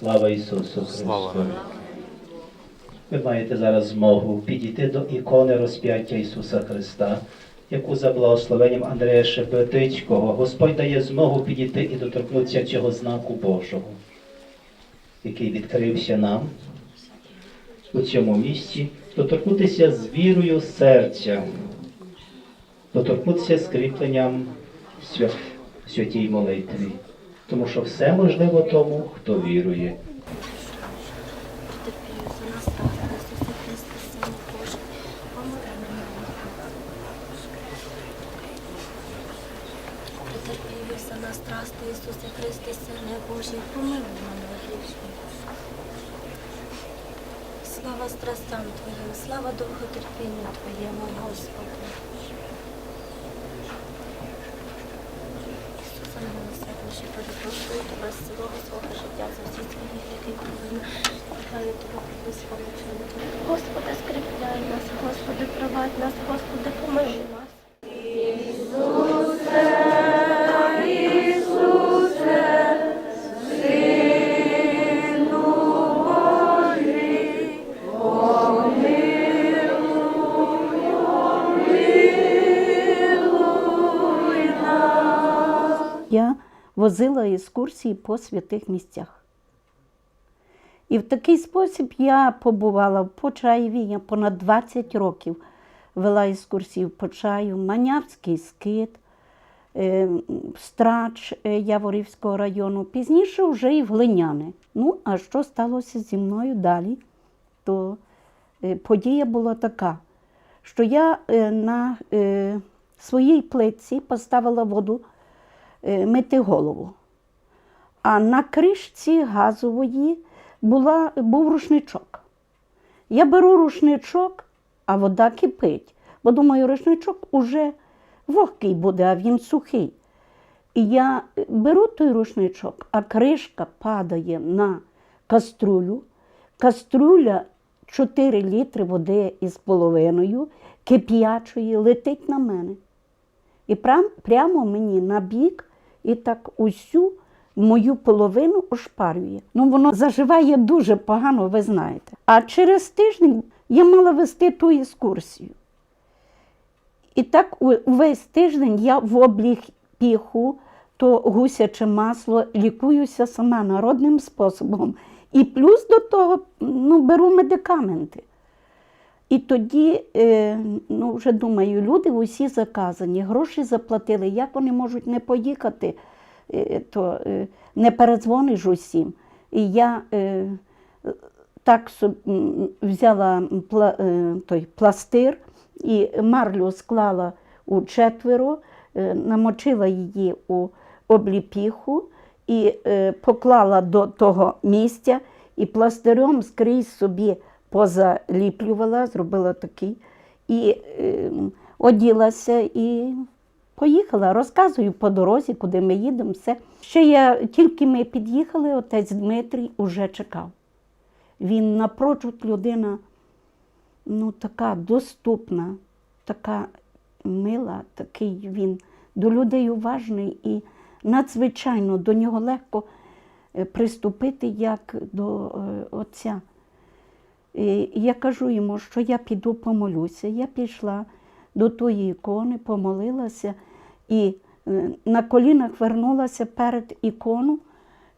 Слава Ісусу Христу! Ви маєте зараз змогу підійти до ікони розп'яття Ісуса Христа, яку за благословенням Андрея Шепетицького Господь дає змогу підійти і доторкнутися цього знаку Божого, який відкрився нам у цьому місці, доторкнутися з вірою серця, доторкнутися скріпленням свят... святій молитві. Тому що все можливо тому, хто вірує. Ісусе Христе, Сине Божий, помилуй мене. Слава страстам Твоїм, слава довготерпінню Твоєму, Господи. Ісусе, милосердніше, перепрошую тебе з цілого свого життя за всі твої гріхи провини. Прохаю тебе про. Господи, скріпляй нас, Господи, провадь нас, Господи, поможи нас. Возила екскурсії по святих місцях. І в такий спосіб я побувала в Почаєві, я понад 20 років вела екскурсії в Почаю, Манявський скит, е, Страч е, Яворівського району, пізніше вже і в Глиняни. Ну, а що сталося зі мною далі? То е, подія була така, що я на своїй плитці поставила воду мити голову. А на кришці газової була, був рушничок. Я беру рушничок, а вода кипить. Бо думаю, рушничок уже вогкий буде, а він сухий. І я е, беру той рушничок, а кришка падає на каструлю. Каструля 4 літри води із половиною, кип'ячої, летить на мене. І прямо мені на бік, і так усю мою половину ошпарює. Ну, воно заживає дуже погано, ви знаєте. А через тиждень я мала вести ту екскурсію. І так увесь тиждень я в обліпіху, то гусяче масло, лікуюся сама народним способом. І плюс до того ну, беру медикаменти. І тоді, е, ну вже думаю, люди усі заказані, гроші заплатили. Як вони можуть не поїхати, е, то е, не передзвониш усім. І я так взяла той пластир і марлю склала у четверо, намочила її у обліпіху і поклала до того місця і пластирем скрізь собі позаліплювала, зробила такий, і е, оділася і поїхала. Розказую по дорозі, куди ми їдемо. Все. Ще я тільки ми під'їхали, отець Дмитрій уже чекав. Він напрочуд людина, ну, така доступна, така мила, такий він до людей уважний і надзвичайно до нього легко е, приступити як до е, отця. І я кажу йому, що я піду помолюся. Я пішла до тої ікони, помолилася і е, на колінах вернулася перед ікону.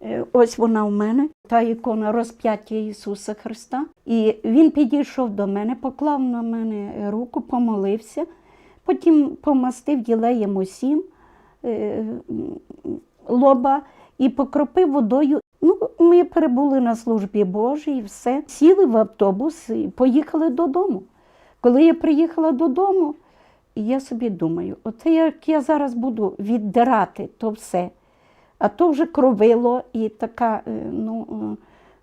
Е, Ось вона в мене, та ікона розп'яття Ісуса Христа. І він підійшов до мене, поклав на мене руку, помолився, потім помастив ділеєм усім е, лоба і покропив водою. Ми перебули на службі Божій, і все. Сіли в автобус і поїхали додому. Коли я приїхала додому, я собі думаю, оце як я зараз буду віддирати то все. А то вже кровило і така е, ну,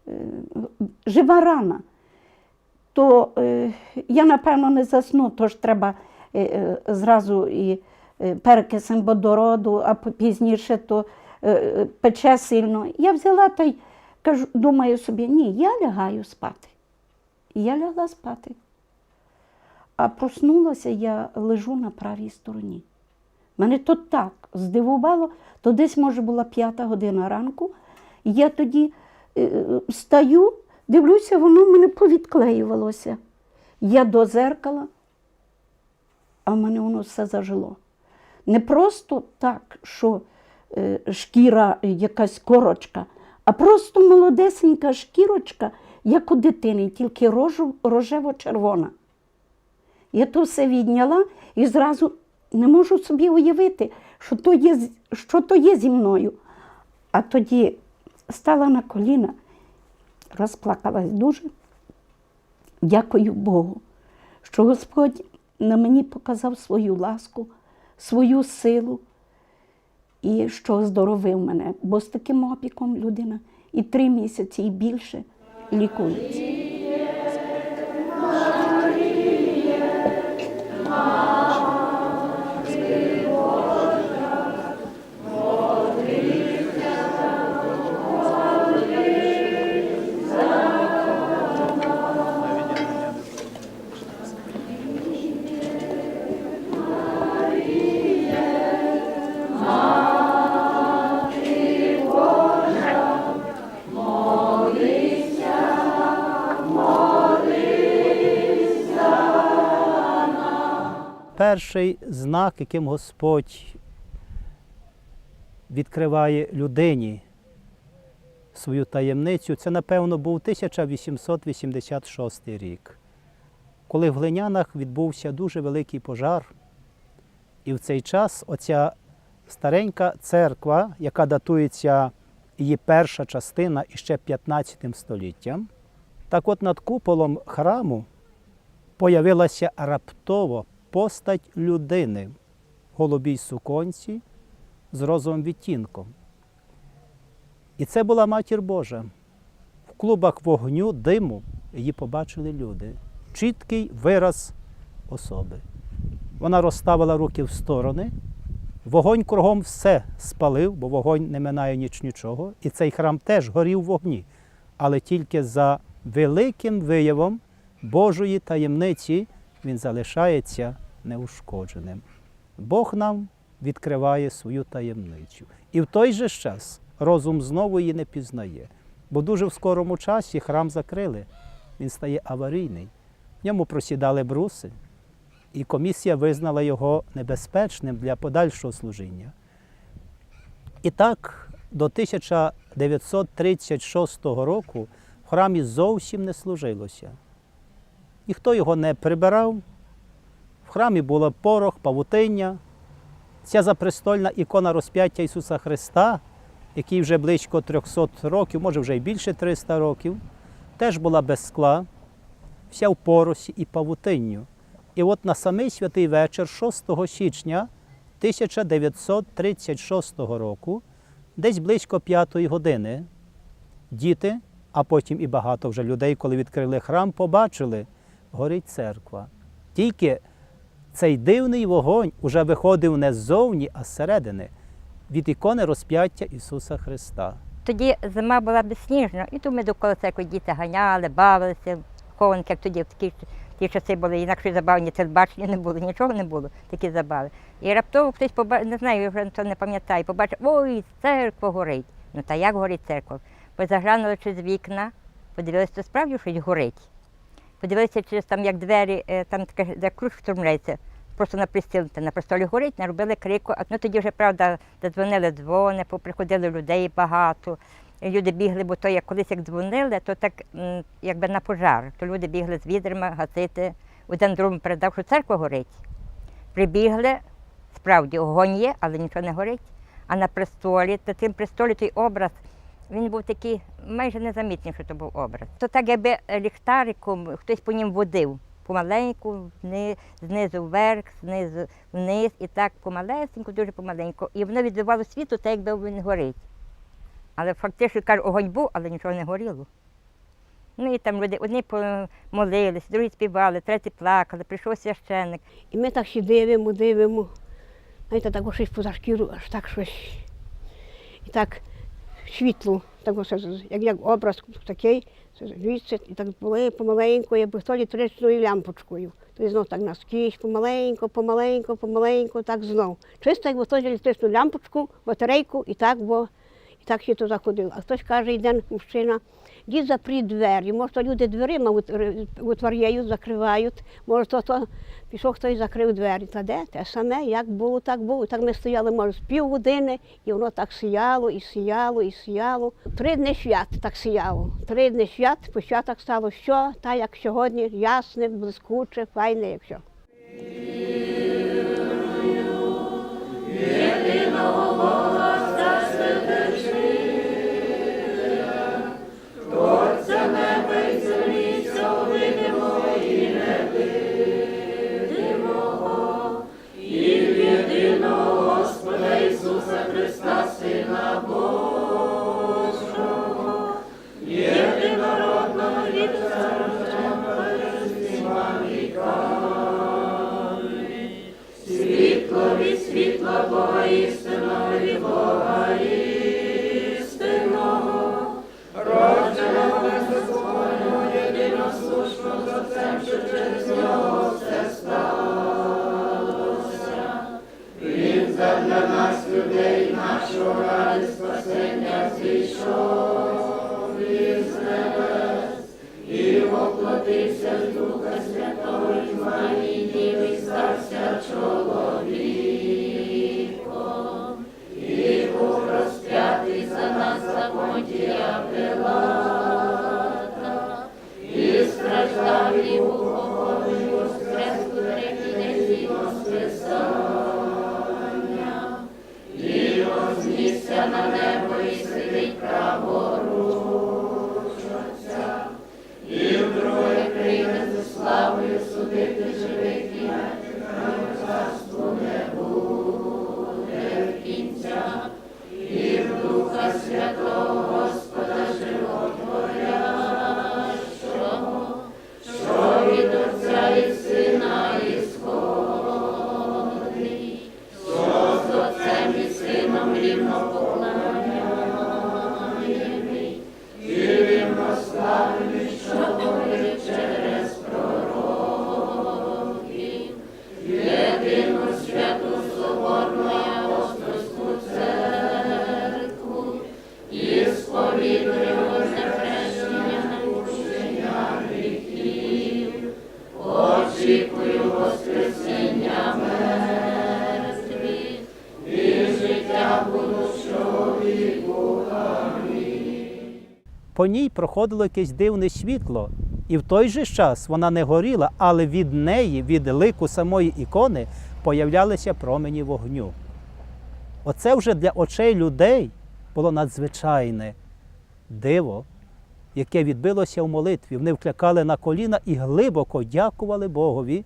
е, е, жива рана. То я, напевно, не засну, тож треба зразу і перекисем водороду, а пізніше то пече сильно. Я взяла та кажу, думаю собі, ні, я лягаю спати. І я лягла спати. А проснулася, я лежу на правій стороні. Мене то так здивувало, то десь, може, була п'ята година ранку. І я тоді е, Стаю, дивлюся, воно в мене повідклеювалося. Я до зеркала, а в мене воно все зажило. Не просто так, що е, шкіра якась корочка, а просто молодесенька шкірочка, як у дитини, тільки рожево-червона. Я то все відняла і зразу не можу собі уявити, що то є, що то є зі мною. А тоді стала на коліна, розплакалась дуже. Дякую Богу, що Господь на мені показав свою ласку, свою силу і що оздоровив мене, бо з таким опіком людина і три місяці, і більше лікується. Перший знак, яким Господь відкриває людині свою таємницю, це, напевно, був 1886 рік, коли в Глинянах відбувся дуже великий пожар. І в цей час оця старенька церква, яка датується її перша частина іще 15 століттям, так от над куполом храму появилася раптово постать людини в голубій суконці з розовим відтінком. І це була матір Божа. В клубах вогню, диму її побачили люди. Чіткий вираз особи. Вона розставила руки в сторони, вогонь кругом все спалив, бо вогонь не минає ніч нічого. І цей храм теж горів в вогні, але тільки за великим виявом Божої таємниці він залишається неушкодженим. Бог нам відкриває свою таємницю. І в той же час розум знову її не пізнає. Бо дуже в скорому часі храм закрили, він стає аварійний. В ньому просідали бруси, і комісія визнала його небезпечним для подальшого служіння. І так, до 1936 року в храмі зовсім не служилося. Ніхто його не прибирав. В храмі було порох, павутиння. Ця запрестольна ікона розп'яття Ісуса Христа, який вже близько 300 років, може вже й більше 300 років, теж була без скла, вся в поросі і павутинню. І от на самий святий вечір, 6 січня 1936 року, десь близько 5 години, діти, а потім і багато вже людей, коли відкрили храм, побачили, горить церква. Тільки цей дивний вогонь уже виходив не ззовні, а зсередини, від ікони розп'яття Ісуса Христа. Тоді зима була безсніжна, і то ми довкола церкви діти ганяли, бавилися, хованки, як тоді в такі, ті часи були, інакше забави, ні телебачення не було, нічого не було, такі забави. І раптово хтось побачив, не знаю, я вже то не пам'ятаю, побачив, ой, церква горить. Ну та як горить церква? Позаглянули через вікна, подивилися, то справді щось горить. Подивилися через там, як двері, е, там таке, де ключ втормляється, просто на пристілці, на престолі горить, наробили крику. А ну тоді вже, правда, дзвонили дзвони, поприходили людей багато. Люди бігли, бо то як колись як дзвонили, то так якби на пожар. То люди бігли з відрами гасити. Один другому передав, що церква горить. Прибігли, справді огонь є, але нічого не горить. А на престолі, то тим престолі той образ, він був такий майже незамітний, що то був образ. То так, якби ліхтариком хтось по нім водив. Помаленьку, знизу вверх, знизу вниз, і так помалесенько, дуже помаленько. І воно відбивало світло, так якби він горить. Але фактично кажу, огонь був, але нічого не горіло. Ну і там люди одні помолились, другі співали, треті плакали, прийшов священник. І ми так ще дивимо, дивимо. Знаєте, так щось поза шкіру, аж так щось. І так світло, так як, як образ такий, звідси, і так були помаленьку, якби би столі тричною лямпочкою. То знов так наскрізь, помаленьку, помаленьку, помаленьку, так знов. Чисто як то електричну лямпочку, батарейку і так, бо І так ще то заходив. А хтось каже, йде мужчина, дід запріть двері. Може, то люди дверима отворяють, закривають. Може, то, то пішов хтось закрив двері. Та де? Те саме, як було, так було. Так ми стояли, може, з півгодини, і воно так сіяло, і сіяло, і сіяло. Три дні свят так сіяло. Три дні свят, початок стало що, та як сьогодні, ясне, блискуче, файне, як. По ній проходило якесь дивне світло, і в той же час вона не горіла, але від неї, від лику самої ікони, появлялися промені вогню. Оце вже для очей людей було надзвичайне диво, яке відбилося в молитві. Вони вклякали на коліна і глибоко дякували Богові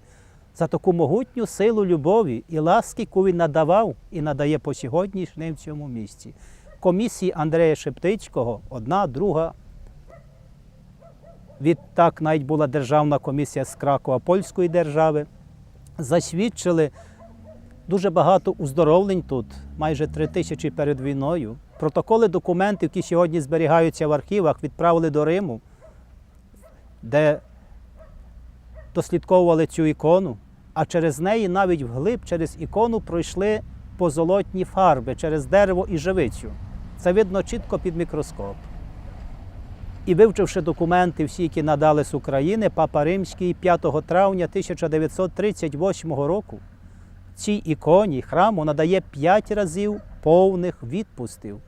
за таку могутню силу любові і ласки, яку він надавав і надає по сьогоднішнім в цьому місці. Комісії Андрея Шептицького, одна, друга. Відтак навіть була державна комісія з Кракова польської держави. Засвідчили дуже багато уздоровлень тут, майже три тисячі перед війною. Протоколи документів, які сьогодні зберігаються в архівах, відправили до Риму, де дослідковували цю ікону, а через неї навіть вглиб, через ікону пройшли позолотні фарби через дерево і живицю. Це видно чітко під мікроскоп. І вивчивши документи, всі, які надали з України, Папа Римський 5 травня 1938 року цій іконі храму надає 5 разів повних відпустів.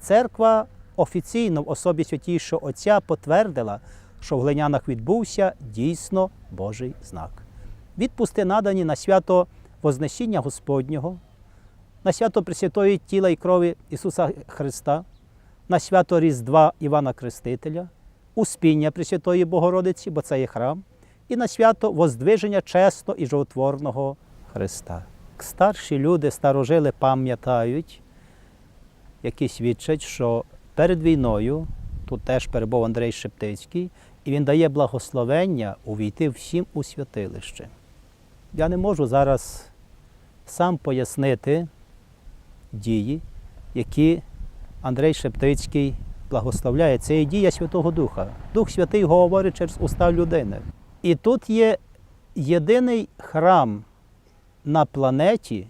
Церква офіційно в особі святійшого Отця потвердила, що в глинянах відбувся дійсно Божий знак. Відпусти надані на свято Вознесіння Господнього, на свято Пресвятої тіла і крові Ісуса Христа, на свято Різдва Івана Крестителя, Успіння Пресвятої Богородиці, бо це є храм, і на свято Воздвиження чесного і животворного Христа. Старші люди, старожили пам'ятають, які свідчать, що перед війною тут теж перебув Андрей Шептицький, і він дає благословення увійти всім у святилище. Я не можу зараз сам пояснити дії, які Андрей Шептицький благословляє. Це є дія Святого Духа. Дух Святий говорить через уста людини. І тут є єдиний храм на планеті,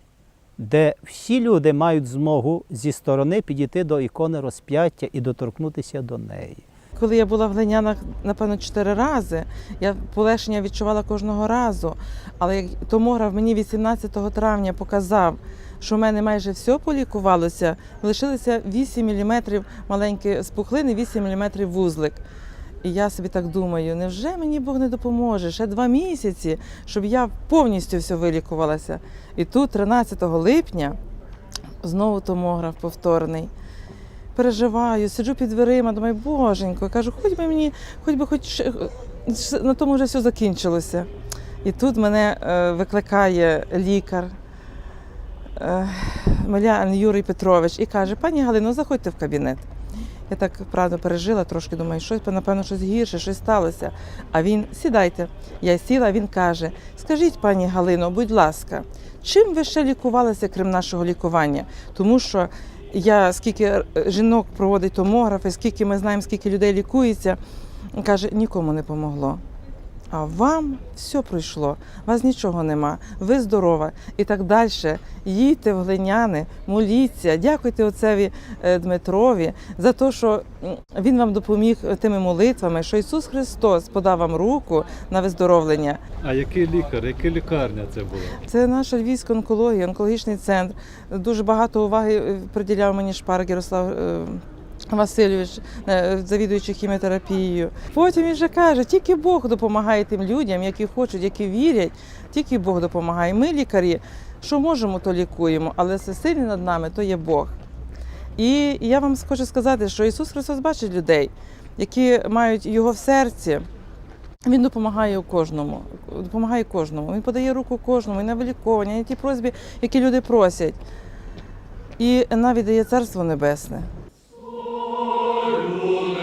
де всі люди мають змогу зі сторони підійти до ікони розп'яття і доторкнутися до неї. Коли я була в глинянах, напевно, чотири рази, я полегшення відчувала кожного разу. Але як томограф мені 18 травня показав, що в мене майже все полікувалося, лишилося 8 мм маленькі спухлини, 8 мм вузлик. І я собі так думаю, невже мені Бог не допоможе ще два місяці, щоб я повністю все вилікувалася. І тут, 13 липня, знову томограф повторний переживаю, сиджу під дверима, думаю, боженько, кажу, хоч би мені, хоч би хоч ще- на тому вже все закінчилося. І тут мене е, викликає лікар Милян Юрій Петрович і каже: пані Галино, заходьте в кабінет. Я так правда пережила трошки, думаю, щось, напевно, щось гірше, щось сталося. А він сідайте. Я сіла, він каже: Скажіть, пані Галино, будь ласка, чим ви ще лікувалися, крім нашого лікування? Тому що я скільки е, жінок проводить томографи, скільки ми знаємо, скільки людей лікується, каже, нікому не помогло. А вам все пройшло, вас нічого нема, ви здорова і так далі. Їдьте в глиняни, моліться, дякуйте отцеві е, Дмитрові за те, що він вам допоміг тими молитвами, що Ісус Христос подав вам руку на виздоровлення. А який лікар, яка лікарня це була? Це наша львівська онкологія, онкологічний центр. Дуже багато уваги е, приділяв мені Шпарк Ярослав е, Васильович, е, завідуючий хіміотерапією. Потім він же каже, тільки Бог допомагає тим людям, які хочуть, які вірять, тільки Бог допомагає. Ми, лікарі, що можемо, то лікуємо, але все сильний над нами то є Бог. І я вам хочу сказати, що Ісус Христос бачить людей, які мають його в серці. Він допомагає кожному, допомагає кожному. Він подає руку кожному і на виліковування, і на ті просьби, які люди просять. І навіть дає царство небесне. lume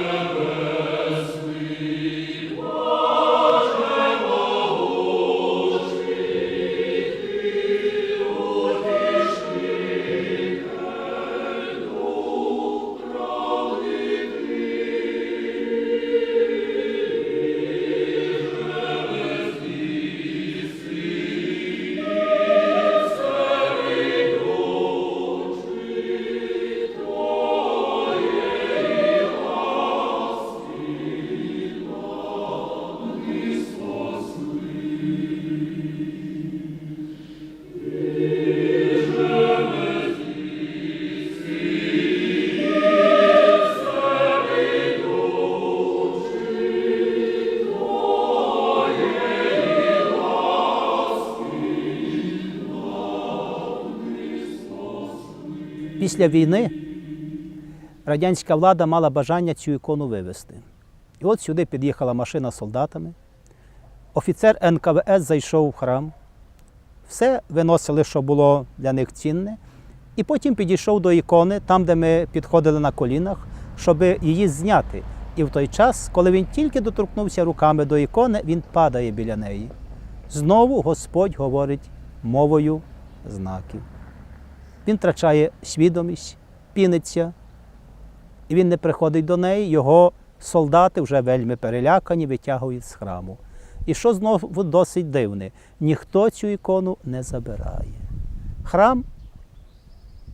Після війни радянська влада мала бажання цю ікону вивезти. І от сюди під'їхала машина з солдатами. Офіцер НКВС зайшов в храм, все виносили, що було для них цінне, і потім підійшов до ікони, там, де ми підходили на колінах, щоб її зняти. І в той час, коли він тільки доторкнувся руками до ікони, він падає біля неї. Знову Господь говорить мовою знаків. Він втрачає свідомість, піниться, і він не приходить до неї. Його солдати вже вельми перелякані, витягують з храму. І що знову досить дивне, ніхто цю ікону не забирає. Храм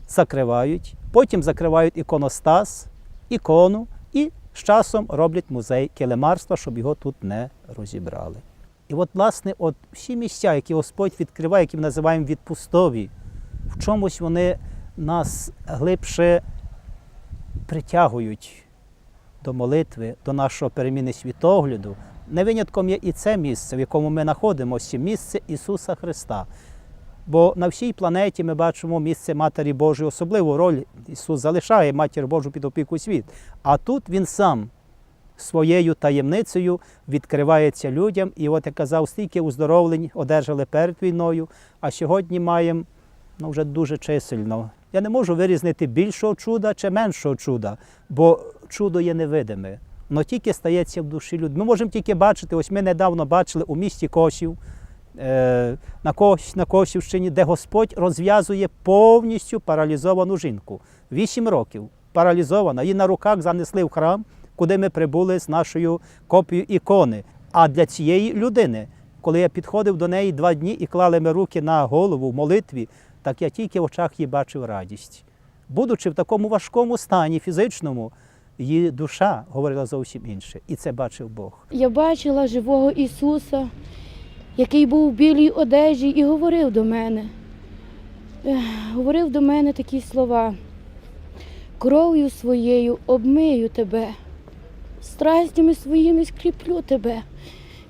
закривають, потім закривають іконостас, ікону і з часом роблять музей килимарства, щоб його тут не розібрали. І от, власне, от всі місця, які Господь відкриває, які ми називаємо відпустові, в чомусь вони нас глибше притягують до молитви, до нашого переміни світогляду. Не винятком є і це місце, в якому ми знаходимося, місце Ісуса Христа. Бо на всій планеті ми бачимо місце Матері Божої, особливу роль Ісус залишає Матір Божу під опіку світ. А тут Він сам своєю таємницею відкривається людям. І от я казав, стільки уздоровлень одержали перед війною, а сьогодні маємо ну, вже дуже чисельно. Я не можу вирізнити більшого чуда чи меншого чуда, бо чудо є невидиме. Воно тільки стається в душі людей. Ми можемо тільки бачити, ось ми недавно бачили у місті Косів, е, на, на Косівщині, де Господь розв'язує повністю паралізовану жінку. Вісім років паралізована. Її на руках занесли в храм, куди ми прибули з нашою копією ікони. А для цієї людини, коли я підходив до неї два дні і клали ми руки на голову в молитві, так я тільки в очах її бачив радість. Будучи в такому важкому стані фізичному, її душа говорила зовсім інше. І це бачив Бог. Я бачила живого Ісуса, який був у білій одежі і говорив до мене. Говорив до мене такі слова. Кров'ю своєю обмию тебе, страстями своїми скріплю тебе.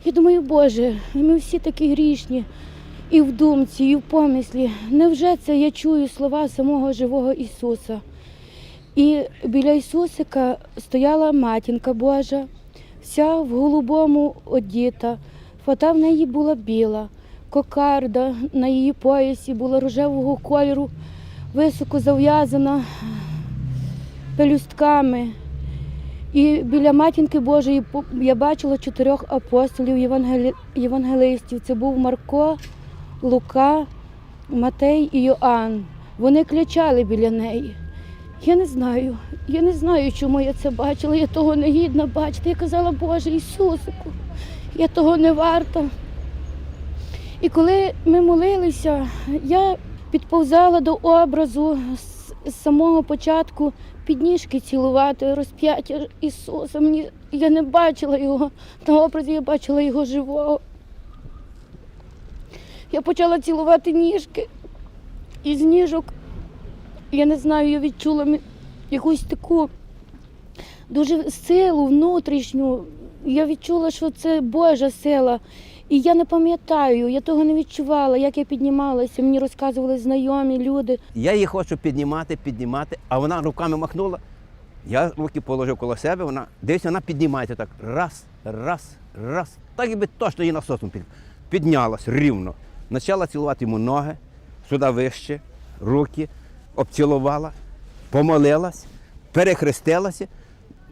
Я думаю, Боже, ми всі такі грішні і в думці, і в помислі. Невже це я чую слова самого живого Ісуса? І біля Ісусика стояла матінка Божа, вся в голубому одіта, фата в неї була біла, кокарда на її поясі була рожевого кольору, високо зав'язана пелюстками. І біля матінки Божої я бачила чотирьох апостолів євангелистів. Це був Марко, Лука, Матей і Йоанн. Вони клячали біля неї. Я не знаю, я не знаю, чому я це бачила. Я того не гідна бачити. Я казала, Боже Ісусику, я того не варта. І коли ми молилися, я підповзала до образу з самого початку підніжки цілувати, розп'яття Ісуса. Мені, я не бачила його на образі, я бачила його живого. Я почала цілувати ніжки. І з ніжок я не знаю, я відчула якусь таку дуже силу внутрішню. Я відчула, що це Божа сила. І я не пам'ятаю, я того не відчувала, як я піднімалася. Мені розказували знайомі люди. Я її хочу піднімати, піднімати, а вона руками махнула. Я руки положив коло себе, вона дивиться, вона піднімається так. Раз, раз, раз. Так якби точно її насосом під, піднялась рівно. Почала цілувати йому ноги, сюди вище, руки, обцілувала, помолилась, перехрестилася.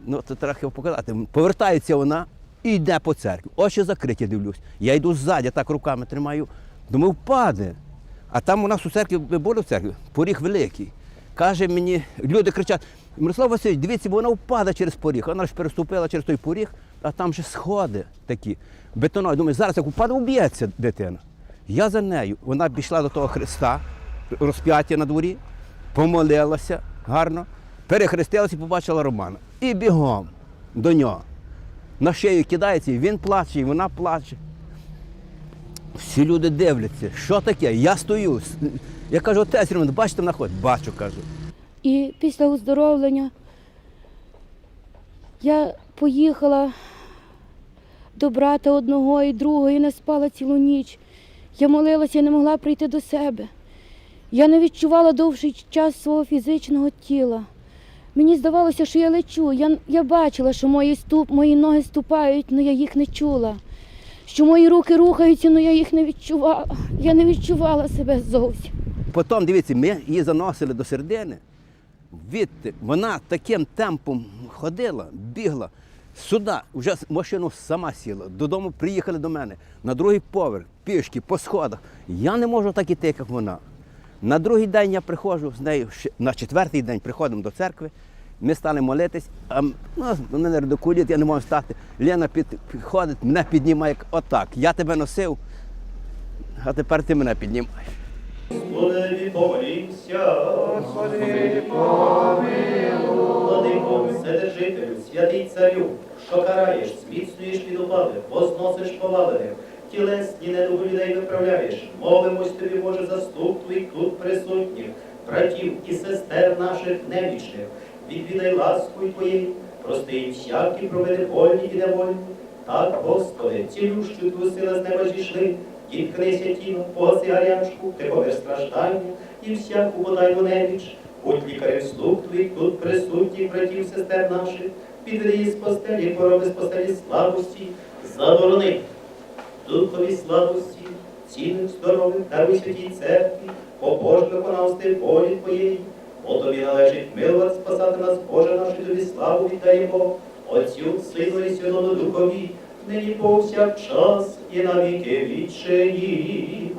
Ну, це трохи показати. Повертається вона і йде по церкві. Очі закриті дивлюсь. Я йду ззаді, так руками тримаю. Думаю, впаде. А там у нас у церкві, ви були в церкві, поріг великий. Каже мені, люди кричать, Мирослав Васильович, дивіться, бо вона впаде через поріг. Вона ж переступила через той поріг, а там же сходи такі. Бетонові. Думаю, зараз як впаде, уб'ється дитина. Я за нею. Вона пішла до того Христа, розп'яття на дворі, помолилася гарно, перехрестилася і побачила Романа. І бігом до нього. На шею кидається, і він плаче, і вона плаче. Всі люди дивляться, що таке? Я стою. Я кажу, отець Роман, бачите, вона ходить? Бачу, кажу. І після оздоровлення я поїхала до брата одного і другого і не спала цілу ніч. Я молилася і не могла прийти до себе. Я не відчувала довший час свого фізичного тіла. Мені здавалося, що я лечу. Я, я бачила, що мої, ступ, мої ноги ступають, але я їх не чула. Що мої руки рухаються, але я їх не відчувала. Я не відчувала себе зовсім. Потім, дивіться, ми її заносили до середини. Відти, вона таким темпом ходила, бігла. Сюди, вже машину сама сіла. Додому приїхали до мене на другий поверх, пішки, по сходах. Я не можу так іти, як вона. На другий день я приходжу з нею, на четвертий день приходимо до церкви. Ми стали молитись, а ну, мене редикулять, я не можу стати. Лена підходить, мене піднімає отак. Я тебе носив, а тепер ти мене піднімаєш. Господи, помолімся. Господи, помилуй. Владико, Вседержителю, святий царю, що караєш, зміцнюєш підупали, возносиш повалених, тілесні недуги людей виправляєш. Молимось тобі, Боже, заступ твоїх тут присутніх, братів і сестер наших немічних. Відвідай ласкою твоєю, прости їм всякі провини вольні і невольні. Так, Господи, цілющу твою сила з неба зійшли, Діткнися тіло, погаси гарячку, ти помир страждання і всяку подай неміч. Будь лікарем слуг твоїх тут присутніх братів, сестер наших, її з постелі, хвороби з постелі слабості, заборони духові слабості, цінних здорових, даруй святій церкві, побожно виконавстві волі Твоєї. Бо тобі належить милувати, спасати нас, Боже наш, і тобі славу віддаємо, Отцю, Сину і Святому Духові, нині повсякчас і на віки вічені.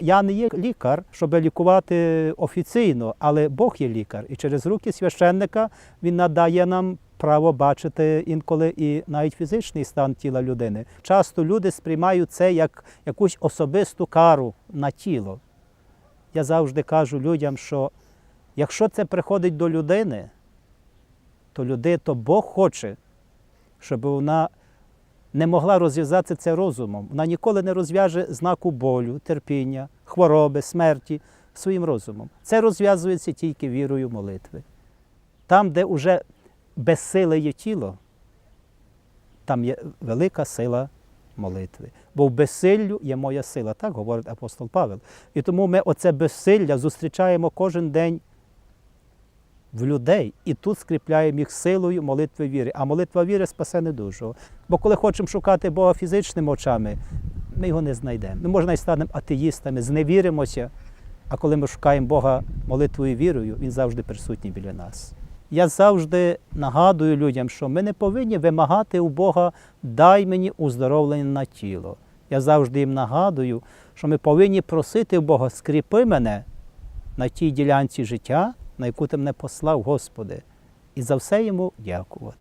Я не є лікар, щоб лікувати офіційно, але Бог є лікар. І через руки священника він надає нам право бачити інколи і навіть фізичний стан тіла людини. Часто люди сприймають це як якусь особисту кару на тіло. Я завжди кажу людям, що якщо це приходить до людини, то люди, то Бог хоче, щоб вона не могла розв'язати це розумом. Вона ніколи не розв'яже знаку болю, терпіння, хвороби, смерті своїм розумом. Це розв'язується тільки вірою молитви. Там, де вже безсиле є тіло, там є велика сила молитви. Бо в безсиллю є моя сила, так говорить апостол Павел. І тому ми оце безсилля зустрічаємо кожен день в людей і тут скріпляємо їх силою молитви віри. А молитва віри спасе недужого. Бо коли хочемо шукати Бога фізичними очами, ми його не знайдемо. Ми можна і станемо атеїстами, зневіримося, а коли ми шукаємо Бога молитвою вірою, Він завжди присутній біля нас. Я завжди нагадую людям, що ми не повинні вимагати у Бога дай мені уздоровлення на тіло. Я завжди їм нагадую, що ми повинні просити у Бога, скріпи мене на тій ділянці життя, на яку ти мене послав, Господи, і за все йому дякувати.